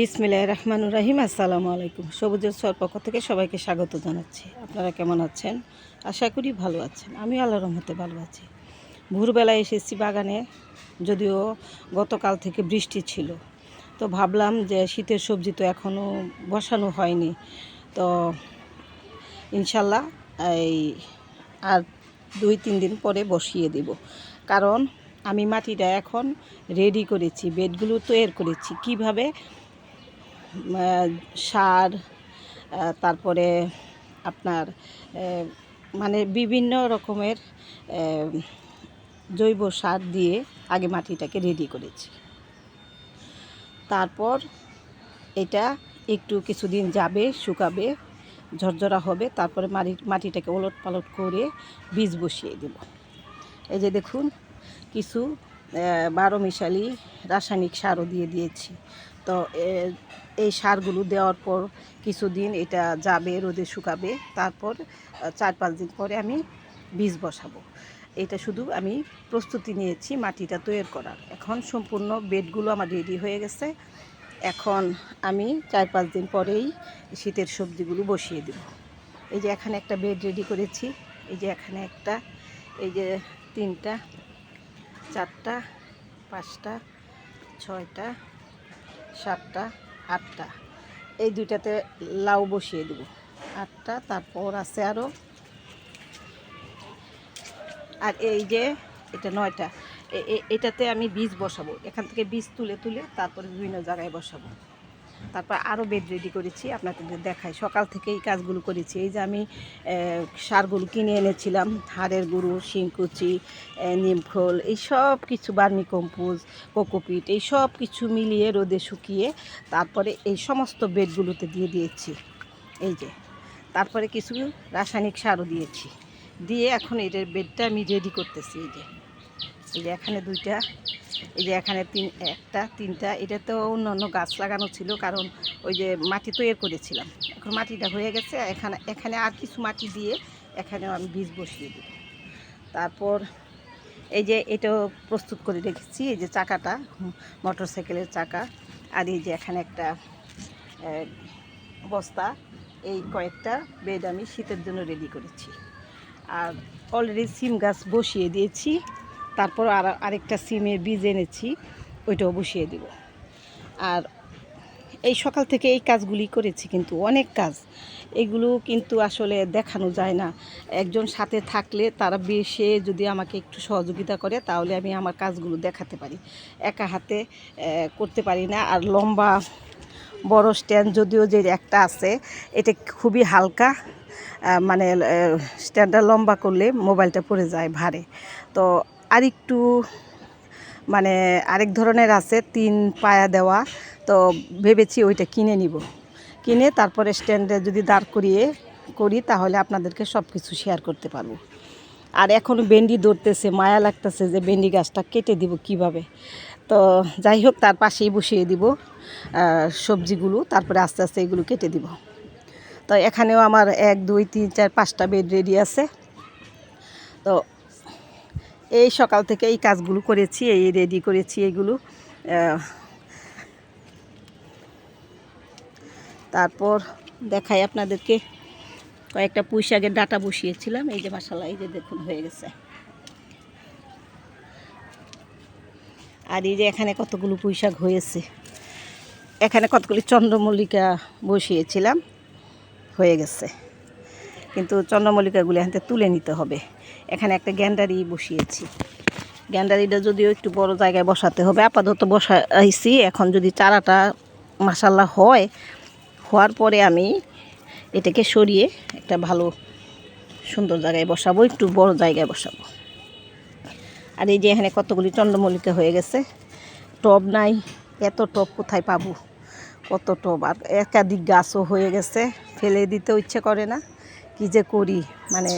বিসমিল্লাহ রহমান রাহিম। আসসালামু আলাইকুম। সবুজের সর পক্ষ থেকে সবাইকে স্বাগত জানাচ্ছি। আপনারা কেমন আছেন? আশা করি ভালো আছেন। আমি আল্লাহ রহমতে ভালো আছি। ভোরবেলায় এসেছি বাগানে, যদিও গতকাল থেকে বৃষ্টি ছিল। তো ভাবলাম যে শীতের সবজি তো এখনও বসানো হয়নি। তো ইনশাল্লাহ এই আর দুই, তিন দিন পরে বসিয়ে দিব। কারণ আমি মাটিটা এখন রেডি করেছি, বেডগুলো তৈরি করেছি। কীভাবে? সার তারপরে আপনার মানে বিভিন্ন রকমের জৈব সার দিয়ে আগে মাটিটাকে রেডি করেছি। তারপর এটা একটু কিছুদিন যাবে, শুকাবে, ঝরঝরা হবে, তারপরে মাটি, মাটিটাকে ওলট পালট করে বীজ বসিয়ে দেব। এই যে দেখুন, কিছু বারো মিশালি রাসায়নিক সারও দিয়ে দিয়েছি। তো এই সারগুলো দেওয়ার পর কিছুদিন এটা যাবে, রোদে শুকাবে। তারপর চার পাঁচ দিন পরে আমি বীজ বসাবো। এটা শুধু আমি প্রস্তুতি নিয়েছি মাটিটা তৈরি করার। এখন সম্পূর্ণ বেডগুলো আমার রেডি হয়ে গেছে। এখন আমি চার পাঁচ দিন পরেই শীতের সবজিগুলো বসিয়ে দেব। এই যে এখানে একটা বেড রেডি করেছি। এই যে এখানে একটা, এই যে তিনটা, চারটা, পাঁচটা, ছয়টা সাতটা, আটটা। এই দুইটাতে লাউ বসিয়ে দেবো। আটটা, তারপর আছে আরও আর এই যে এটা নয়টা। এটাতে আমি বীজ বসাবো। এখান থেকে বীজ তুলে তুলে তারপরে বিভিন্ন জায়গায় বসাবো। তারপর আরও বেড রেডি করেছি, আপনাদের দেখাই। সকাল থেকে এই কাজগুলো করেছি। এই যে আমি সারগুলো কিনে এনেছিলাম, হাড়ের গুঁড়ো, শিংকুচি নিমখোল, এই সব কিছু বার্মি কম্পোজ, কোকোপিট, এই সব কিছু মিলিয়ে রোদে শুকিয়ে তারপরে এই সমস্ত বেডগুলোতে দিয়ে দিয়েছি। এই যে, তারপরে কিছু রাসায়নিক সারও দিয়েছি। দিয়ে এখন এটার বেডটা আমি রেডি করতেছি, এই যে। এই যে এখানে দুইটা এই যে এখানে তিন, একটা, তিনটা, এটা তো অন্য অন্য গাছ লাগানো ছিল, কারণ ওই যে মাটি তৈরি করেছিলাম। এখন মাটিটা হয়ে গেছে, এখানে এখানে আর কিছু মাটি দিয়ে এখানেও আমি বীজ বসিয়ে দিই তারপর এই যে এটাও প্রস্তুত করে রেখেছি, এই যে চাকাটা, মোটর সাইকেলের চাকা, আর এই যে এখানে একটা বস্তা, এই কয়েকটা বেড আমি শীতের জন্য রেডি করেছি। আর অলরেডি সিম গাছ বসিয়ে দিয়েছি। তারপর আর আরেকটা সিমের বীজ এনেছি, ওইটাও বসিয়ে দিব। আর এই সকাল থেকে এই কাজগুলি করেছি কিন্তু অনেক কাজ। এগুলো কিন্তু আসলে দেখানো যায় না। একজন সাথে থাকলে তারা বেশে যদি আমাকে একটু সহযোগিতা করে, তাহলে আমি আমার কাজগুলো দেখাতে পারি। একা হাতে করতে পারি না। আর লম্বা, বড় স্ট্যান্ড যদিও যে একটা আছে, এটা খুবই হালকা মানে স্ট্যান্ডটা লম্বা করলে মোবাইলটা পড়ে যায় ভারে। তো আরেকটু মানে আরেক ধরনের আছে, তিন পায়া দেওয়া। তো ভেবেছি ওইটা কিনে নিব। কিনে তারপরে স্ট্যান্ডে যদি দাঁড় করিয়ে করি, তাহলে আপনাদেরকে সব কিছু শেয়ার করতে পারব। আর এখনও বেন্ডি ধরতেছে, মায়া লাগতেছে যে বেন্ডি গাছটা কেটে দিব কীভাবে? তো যাই হোক, তার পাশেই বসিয়ে দিব সবজিগুলো, তারপরে আস্তে আস্তে এগুলো কেটে দিব। তো এখানেও আমার এক, দুই, তিন, চার, পাঁচটা বেড রেডি আছে। তো এই সকাল থেকে এই কাজগুলো করেছি, এই রেডি করেছি এগুলো। তারপর দেখাই আপনাদেরকে কয়েকটা পুঁই শাকের ডাটা বসিয়েছিলাম। এই যে মাসাল্লাহ এই যে দেখুন, হয়ে গেছে। আর এই যে এখানে কতগুলো পুঁই শাক হয়েছে, এখানে কতগুলি চন্দ্রমল্লিকা বসিয়েছিলাম, হয়ে গেছে। কিন্তু চন্দ্রমল্লিকাগুলো এখান থেকে তুলে নিতে হবে। এখানে একটা গ্যান্ডারি বসিয়েছি। গ্যান্ডারিটা যদিও একটু বড় জায়গায় বসাতে হবে, আপাতত বসাইছি। এখন যদি চারাটা মাসাল্লাহ হয়, হওয়ার পরে আমি এটাকে সরিয়ে একটা ভালো সুন্দর জায়গায় বসাবো, একটু বড় জায়গায় বসাবো। আর এই যে এখানে কতগুলি চন্দ্রমল্লিকা হয়ে গেছে, টব নাই, এত টব কোথায় পাবো? কত টব? আর একাধিক গাছও হয়ে গেছে, ফেলে দিতেও ইচ্ছে করে না। কি যে করি? মানে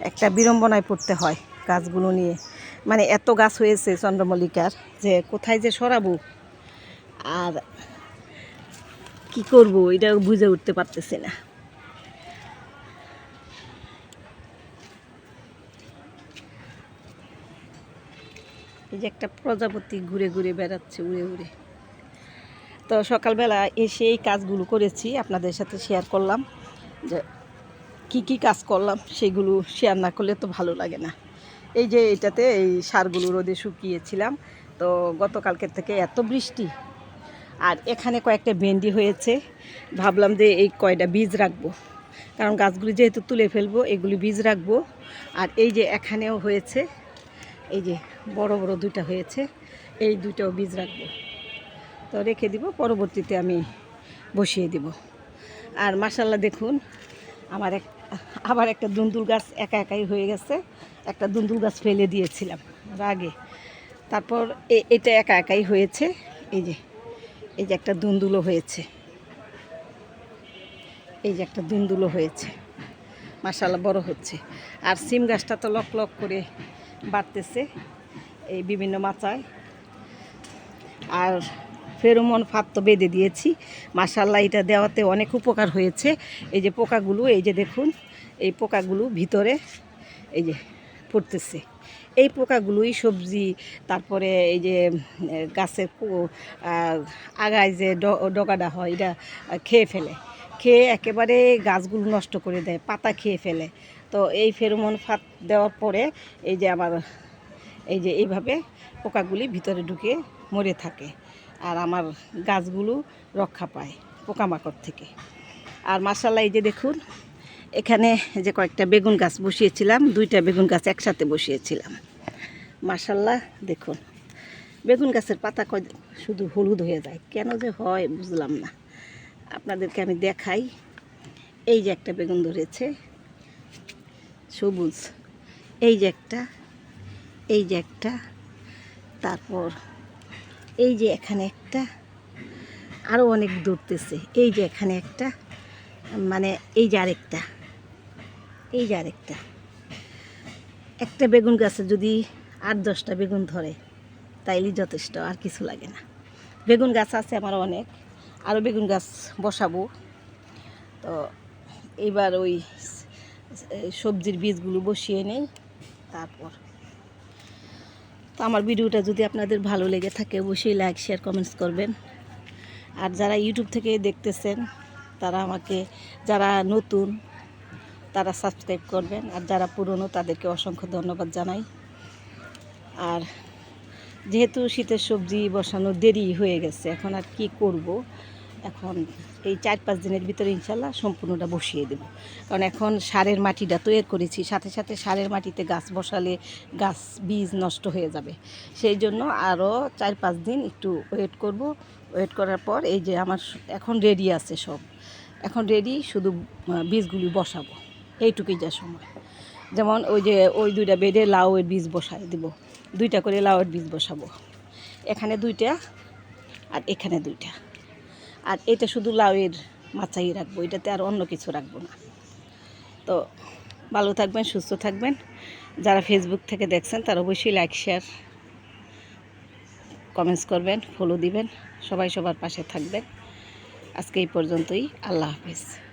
একটা বিড়ম্বনায় পড়তে হয় গাছগুলো নিয়ে। মানে এত গাছ হয়েছে চন্দ্রমল্লিকার যে কোথায় যে সরাবো? আর কি করব? এটা বুঝে উঠতে পারতেছি না। এই যে একটা প্রজাপতি ঘুরে ঘুরে বেড়াচ্ছে উড়ে উড়ে। তো সকালবেলা এসে এই কাজগুলো করেছি। আপনাদের সাথে শেয়ার করলাম যে কি কি কাজ করলাম সেগুলো শেয়ার না করলে তো ভালো লাগে না। এই যে এটাতে এই সারগুলো রোদে শুকিয়েছিলাম, তো গতকালকের থেকে এত বৃষ্টি। আর এখানে কয়েকটা ভেন্ডি হয়েছে, ভাবলাম যে এই কয়টা বীজ রাখব। কারণ গাছগুলি যেহেতু তুলে ফেলব, এগুলি বীজ রাখব। আর এই যে এখানেও হয়েছে, এই যে বড় বড় দুইটা হয়েছে, এই দুইটাও বীজ রাখব। তো রেখে দিব, পরবর্তীতে আমি বসিয়ে দিব। আর মাসাল্লাহ দেখুন, আমার এক আবার একটা দুন্দুল গাছ একা একাই হয়ে গেছে। একটা দুন্দুল গাছ ফেলে দিয়েছিলাম আগে তারপর এটা একা একাই হয়েছে। এই যে এই যে একটা দুন্দুলো হয়েছে। এই যে একটা দুন্দুলো হয়েছে। মাসাল্লাহ বড় হচ্ছে। আর সিম গাছটা তো লক লক করে বাড়তেছে এই বিভিন্ন মাচায়। আর ফেরোমন ফাঁদ তো বেঁধে দিয়েছি। মাসাল্লাহ এটা দেওয়াতে অনেক উপকার হয়েছে। এই যে পোকাগুলো, এই যে দেখুন, এই পোকাগুলো ভিতরে এই যে পড়তেছে। এই পোকাগুলোই সবজি, তারপরে এই যে, গাছের আগায় যে ড- ডগাটা হয়, এটা খেয়ে ফেলে। খেয়ে একেবারে গাছগুলো নষ্ট করে দেয়, পাতা খেয়ে ফেলে। তো এই ফেরোমন ফাঁদ দেওয়ার পরে এই যে আমার, এই যে এইভাবে পোকাগুলি ভিতরে ঢুকে মরে থাকে। আর আমার গাছগুলো রক্ষা পায় পোকামাকড় থেকে। আর মাসাল্লাহ এই যে দেখুন, এখানে যে কয়েকটা বেগুন গাছ বসিয়েছিলাম, দুইটা বেগুন গাছ একসাথে বসিয়েছিলাম। মাসাল্লাহ দেখুন, বেগুন গাছের পাতা কয় শুধু হলুদ হয়ে যায়। কেন যে হয় বুঝলাম না। আপনাদেরকে আমি দেখাই, এই যে একটা বেগুন ধরেছে, সবুজ। এই যে একটা, এই যে একটা, তারপর এই যে এখানে একটা আরও অনেক দৌড়তেছে এই যে এখানে একটা মানে এই যে আরেকটা, এই যে আরেকটা। একটা বেগুন গাছে যদি আট দশটা বেগুন ধরে, তাইলে যথেষ্ট, আর কিছু লাগে না। বেগুন গাছ আছে আমার অনেক আরও বেগুন গাছ বসাবো। তো এবার ওই সবজির বীজগুলো বসিয়ে নেই, তারপর তো আমার ভিডিওটা যদি আপনাদের ভালো লেগে থাকে, অবশ্যই লাইক শেয়ার কমেন্টস করবেন। আর যারা ইউটিউব থেকে দেখতেছেন, তারা আমাকে, যারা নতুন, তারা সাবস্ক্রাইব করবেন। আর যারা পুরনো, তাদেরকে অসংখ্য ধন্যবাদ জানাই। আর যেহেতু শীতের সবজি বসানো দেরি হয়ে গেছে, এখন আর কি করব? এখন এই চার পাঁচ দিনের ভিতরে ইনশাল্লাহ সম্পূর্ণটা বসিয়ে দেব। কারণ এখন সারের মাটিটা তৈরি করেছি, সাথে সাথে সারের মাটিতে গাছ বসালে গাছ বীজ নষ্ট হয়ে যাবে। সেই জন্য আরও চার পাঁচ দিন একটু ওয়েট করব। ওয়েট করার পর এই যে আমার এখন রেডি আছে সব। এখন রেডি শুধু বীজগুলি বসাবো। এইটুকুই যা সময়। যেমন ওই যে ওই দুইটা বেডে লাউয়ের বীজ বসাই দিব। দুইটা করে লাউয়ের বীজ বসাবো। এখানে দুইটা আর এখানে দুইটা। আর এটা শুধু লাউয়ের মাচাই রাখব, এটাতে আর অন্য কিছু রাখব না। তো ভালো থাকবেন, সুস্থ থাকবেন। যারা ফেসবুক থেকে দেখছেন, তারা অবশ্যই লাইক শেয়ার কমেন্টস করবেন ফলো দিবেন। সবাই সবার পাশে থাকবেন। আজকে এই পর্যন্তই, আল্লাহ হাফিজ।